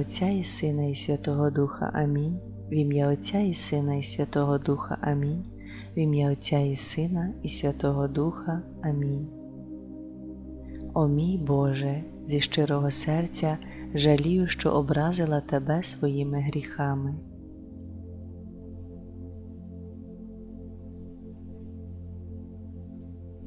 Отця і Сина, і Святого Духа. Амінь. В ім'я Отця і Сина, і Святого Духа. Амінь. В ім'я Отця і Сина, і Святого Духа. Амінь. О мій Боже, зі щирого серця жалію, що образила Тебе своїми гріхами.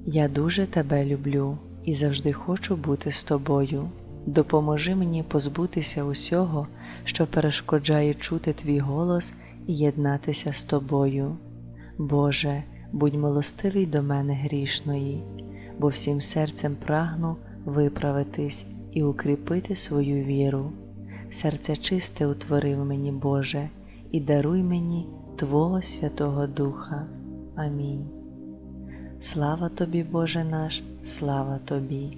Я дуже тебе люблю і завжди хочу бути з тобою. Допоможи мені позбутися усього, що перешкоджає чути твій голос і єднатися з тобою. Боже, будь милостивий до мене грішної, бо всім серцем прагну виправитись і укріпити свою віру. Серце чисте утворив мені, Боже, і даруй мені Твого Святого Духа. Амінь. Слава тобі, Боже наш, слава тобі,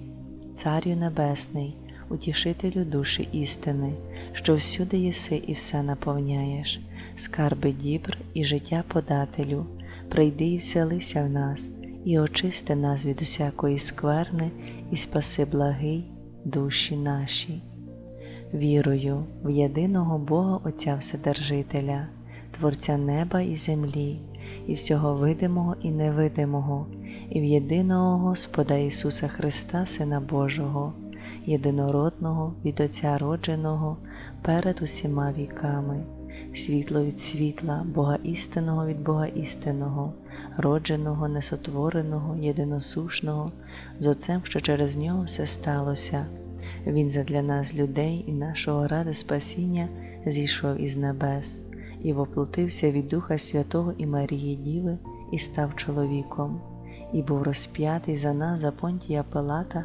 Царю Небесний, утішителю душі істини, що всюди єси і все наповняєш, скарби дібр і життя подателю, прийди і вселися в нас, і очисти нас від усякої скверни, і спаси благий душі наші. Вірую в єдиного Бога Отця Вседержителя, Творця неба і землі, і всього видимого і невидимого, і в єдиного Господа Ісуса Христа, Сина Божого, єдинородного від Отця родженого перед усіма віками, світло від світла, Бога істинного від Бога істинного, родженого, несотвореного, єдиносушного, з Отцем, що через нього все сталося. Він задля нас, людей і нашого ради спасіння, зійшов із небес і воплотився від Духа Святого і Марії Діви, і став чоловіком, і був розп'ятий за нас за понтія Пилата,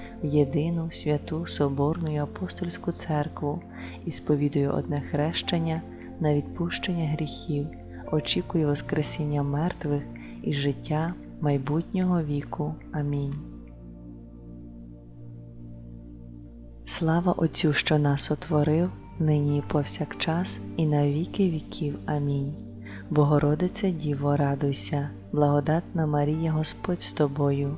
єдину святу Соборну і апостольську церкву і сповідує одне хрещення на відпущення гріхів, очікує Воскресіння мертвих і життя майбутнього віку. Амінь. Слава Отцю, що нас отворив, нині і повсякчас, і на віки віків. Амінь. Богородице Діво, радуйся, благодатна Марія Господь з тобою,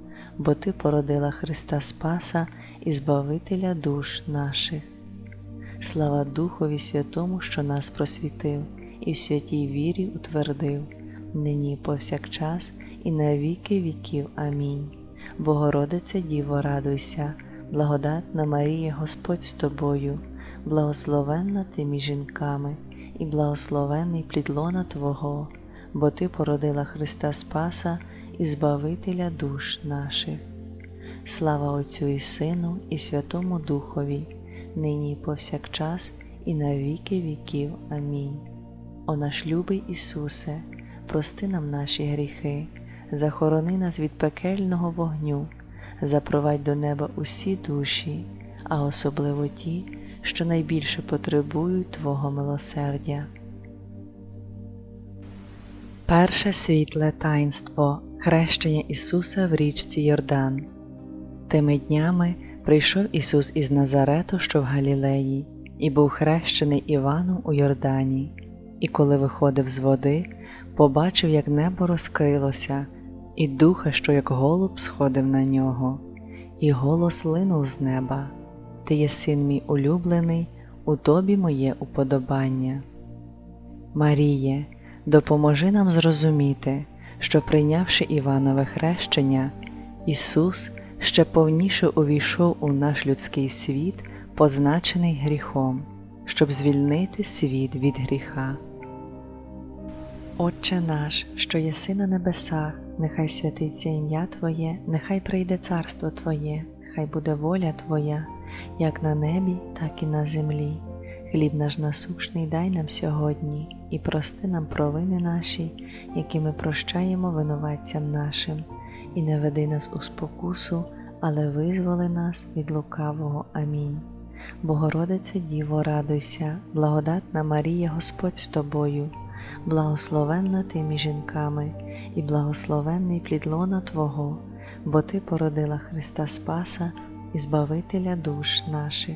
бо Ти породила Христа Спаса і Збавителя душ наших. Слава Духові Святому, що нас просвітив, і в святій вірі утвердив, нині повсякчас, і на віки віків. Амінь. Богородице Діво, радуйся благодатна Марія Господь з тобою, благословенна ти між жінками, і благословенний плід лона Твого, бо Ти породила Христа Спаса і Збавителя душ наших. Слава Отцю і Сину, і Святому Духові, нині і повсякчас, і на віки віків. Амінь. О наш любий Ісусе, прости нам наші гріхи, захорони нас від пекельного вогню запровадь до неба усі душі, а особливо ті, що найбільше потребують Твого милосердя. Перше світле таїнство хрещення Ісуса в річці Йордан. Тими днями прийшов Ісус із Назарету, що в Галілеї, і був хрещений Іваном у Йордані, і коли виходив з води, побачив, як небо розкрилося і духа, що як голуб сходив на нього, і голос линув з неба Ти є син мій улюблений, у тобі моє уподобання. Маріє, допоможи нам зрозуміти, що, прийнявши Іванове хрещення, Ісус ще повніше увійшов у наш людський світ, позначений гріхом, щоб звільнити світ від гріха. Отче наш, що єси на небесах, нехай святиться ім'я Твоє, нехай прийде царство Твоє, хай буде воля Твоя, як на небі, так і на землі. Хліб наш насущний дай нам сьогодні, і прости нам провини наші, які ми прощаємо винуватцям нашим, і не веди нас у спокусу, але визволи нас від лукавого. Амінь. Богородице Діво, радуйся, благодатна Марія, Господь з тобою, благословенна ти між жінками, і благословенний плід лона Твого, бо Ти породила Христа Спаса і Збавителя душ наших.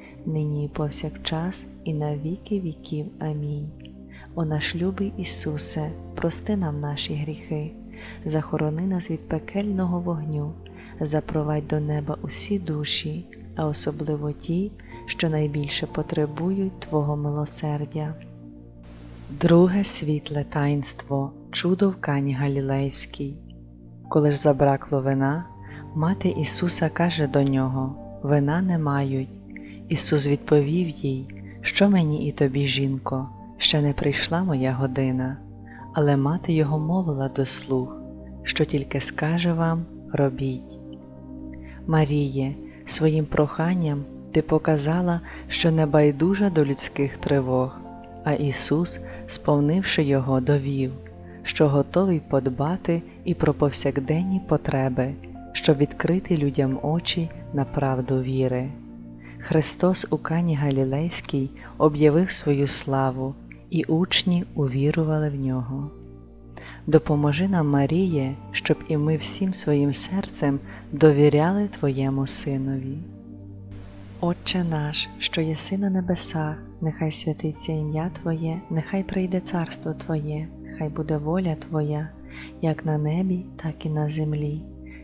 нині і повсякчас, і на віки віків. Амінь. О наш любий Ісусе, прости нам наші гріхи, захорони нас від пекельного вогню, запровадь до неба усі душі, а особливо ті, що найбільше потребують Твого милосердя. Друге світле таїнство чудо в Кані Галілейській. Коли ж забракло вина, мати Ісуса каже до нього: Вина не мають. Ісус відповів їй, що мені і тобі, жінко, ще не прийшла моя година, але мати його мовила до слуг, що тільки скаже вам, робіть. Маріє, своїм проханням ти показала, що не байдужа до людських тривог, а Ісус, сповнивши його, довів, що готовий подбати і про повсякденні потреби, щоб відкрити людям очі на правду віри. Христос у Кані Галілейській об'явив свою славу, і учні увірували в нього. Допоможи нам, Маріє, щоб і ми всім своїм серцем довіряли Твоєму Синові. Отче наш, що єси на небесах, нехай святиться ім'я Твоє, нехай прийде царство Твоє, хай буде воля Твоя, як на небі, так і на землі.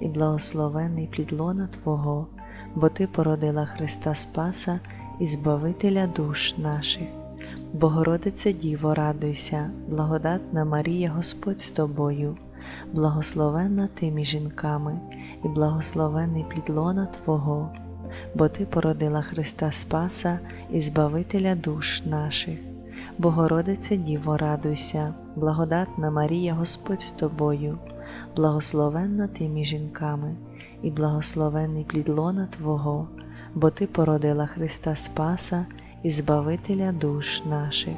і благословенний плід лона Твого, бо Ти породила Христа Спаса і Збавителя душ наших. Богородице Діво, радуйся, благодатна Марія Господь з тобою, благословенна ти між жінками, і благословенний плід лона Твого, бо Ти породила Христа Спаса і Збавителя душ наших. Богородице Діво, радуйся, благодатна Марія Господь з тобою, благословенна ти між жінками, і благословенний плід лона Твого, бо Ти породила Христа Спаса і Збавителя душ наших.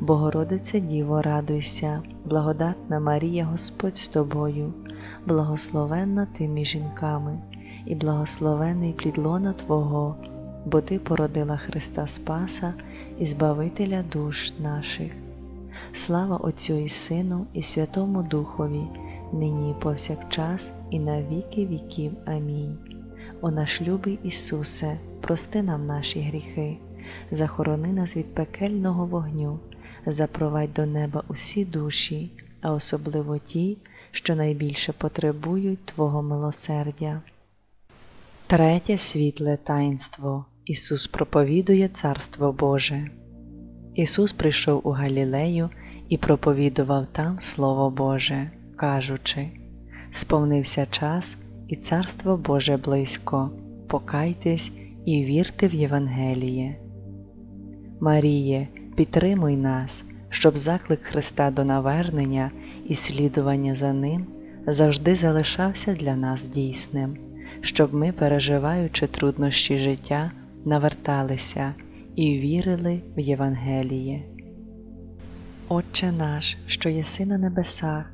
Богородице Діво, радуйся, благодатна Марія Господь з тобою, благословенна ти між жінками, і благословений плід лона Твого, бо Ти породила Христа Спаса і Збавителя душ наших. Слава Отцю і Сину, і Святому Духові, нині і повсякчас, і на віки віків. Амінь. О наш любий Ісусе, прости нам наші гріхи, захорони нас від пекельного вогню, запровадь до неба усі душі, а особливо ті, що найбільше потребують Твого милосердя. Третє світле таїнство. Ісус проповідує Царство Боже. Ісус прийшов у Галілею і проповідував там Слово Боже, кажучи: Сповнився час, і Царство Боже близько, покайтесь і вірте в Євангеліє. Маріє, підтримуй нас, щоб заклик Христа до навернення і слідування за Ним завжди залишався для нас дійсним, щоб ми, переживаючи труднощі життя, наверталися і вірили в Євангеліє. Отче наш, що єси на небесах,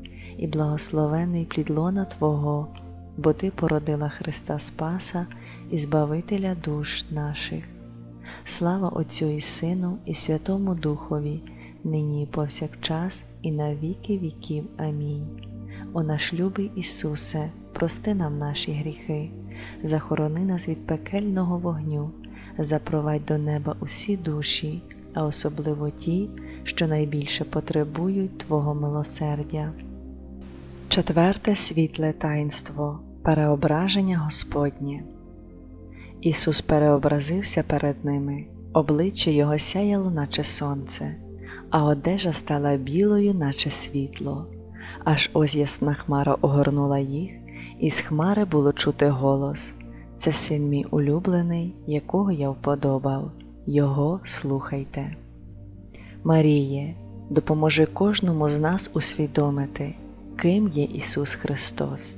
і благословенний плід лона Твого, бо Ти породила Христа Спаса і Збавителя душ наших. Слава Отцю і Сину, і Святому Духові, нині і повсякчас, і на віки віків. Амінь. О наш любий Ісусе, прости нам наші гріхи, захорони нас від пекельного вогню, запровадь до неба усі душі, а особливо ті, що найбільше потребують Твого милосердя. Четверте світле таїнство переображення Господнє. Ісус переобразився перед ними, обличчя Його сяяло, наче сонце, а одежа стала білою, наче світло. Аж ось ясна хмара огорнула їх, і з хмари було чути голос Це син мій улюблений, якого я вподобав, Його слухайте. Маріє, допоможи кожному з нас усвідомити, ким є Ісус Христос,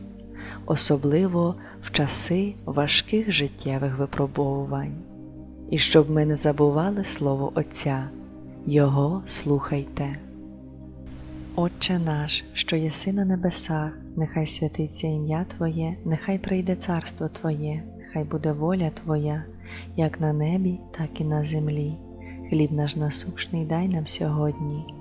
особливо в часи важких життєвих випробовувань, і щоб ми не забували Слово Отця, Його слухайте. Отче наш, що єси на небесах, нехай святиться ім'я Твоє, нехай прийде царство Твоє, нехай буде воля Твоя, як на небі, так і на землі. Хліб наш насущний дай нам сьогодні,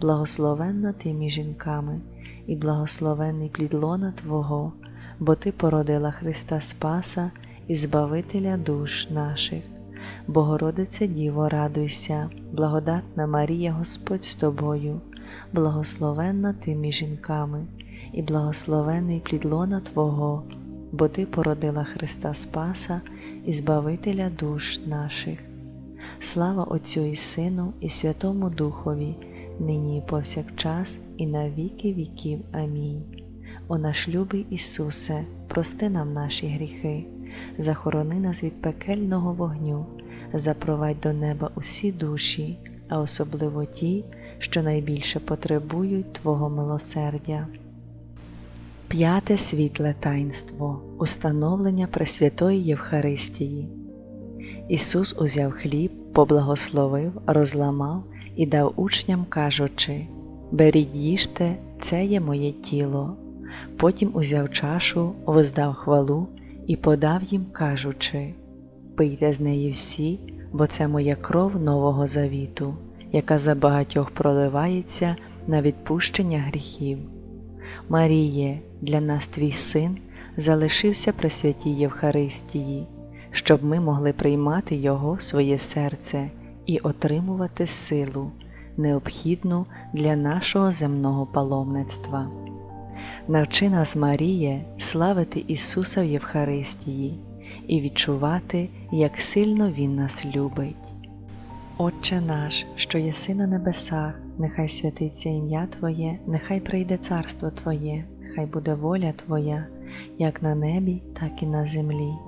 благословенна ти між жінками, і благословенний плід лона Твого, бо Ти породила Христа Спаса і Збавителя душ наших. Богородице Діво, радуйся, благодатна Марія, Господь з тобою, благословенна ти між жінками, і благословений плід лона Твого, бо Ти породила Христа Спаса і Збавителя душ наших. Слава Отцю і Сину, і Святому Духові, нині і повсякчас, і на віки віків. Амінь. О наш любий Ісусе, прости нам наші гріхи, захорони нас від пекельного вогню, запровадь до неба усі душі, а особливо ті, що найбільше потребують Твого милосердя. П'яте світле таїнство установлення Пресвятої Євхаристії. Ісус узяв хліб, поблагословив, розламав і дав учням, кажучи: Беріть їжте, це є моє тіло. Потім узяв чашу, воздав хвалу і подав їм, кажучи: Пийте з неї всі, бо це моя кров Нового Завіту, яка за багатьох проливається на відпущення гріхів. Маріє, для нас твій син залишився при святій Євхаристії, щоб ми могли приймати Його в своє серце і отримувати силу, необхідну для нашого земного паломництва. Навчи нас, Маріє, славити Ісуса в Євхаристії і відчувати, як сильно Він нас любить. Отче наш, що єси на небесах, нехай святиться ім'я Твоє, нехай прийде царство Твоє, хай буде воля Твоя, як на небі, так і на землі.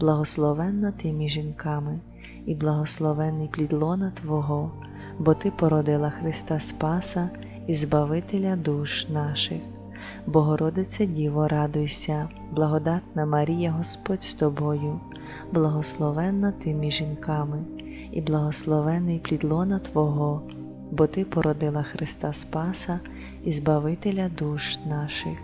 благословенна ти між жінками, і благословений плід лона Твого, бо Ти породила Христа Спаса і Збавителя душ наших. Богородице Діво, радуйся, благодатна Марія, Господь з тобою, благословенна ти між жінками, і благословений плід лона Твого, бо Ти породила Христа Спаса і Збавителя душ наших.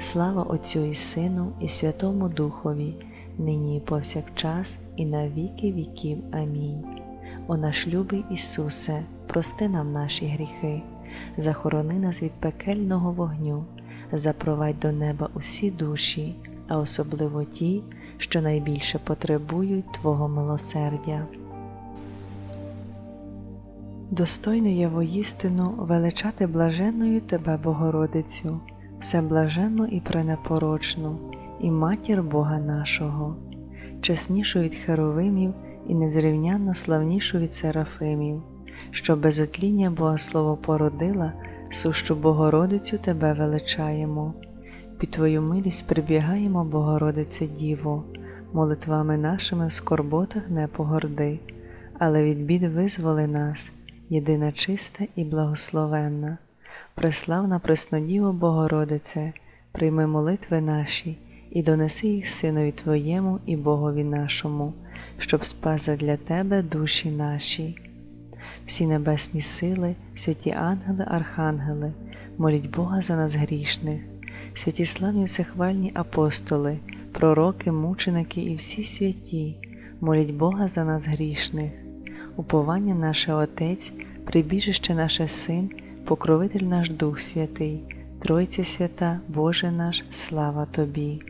Слава Отцю і Сину, і Святому Духові, нині і повсякчас, і на віки віків. Амінь. О наш любий Ісусе, прости нам наші гріхи, захорони нас від пекельного вогню, запровадь до неба усі душі, а особливо ті, що найбільше потребують Твого милосердя. Достойно є воістину величати блаженною Тебе, Богородицю, всеблаженну і пренепорочну, і матір Бога нашого, чеснішу від херовимів і незрівнянно славнішу від серафимів, що без отління Богослово породила, сущу Богородицю Тебе величаємо. Під Твою милість прибігаємо, Богородице Діво, молитвами нашими в скорботах не погорди, але від бід визволи нас, єдина чиста і благословенна. Преславна Преснодіво Богородице, прийми молитви наші і донеси їх Синові Твоєму і Богові нашому, щоб спаса для Тебе душі наші. Всі небесні сили, святі ангели, архангели, моліть Бога за нас грішних, святі славні всехвальні апостоли, пророки, мученики і всі святі, моліть Бога за нас грішних, уповання наше Отець, прибіжище наше Син, покровитель наш Дух Святий, Тройця свята, Боже наш, слава Тобі.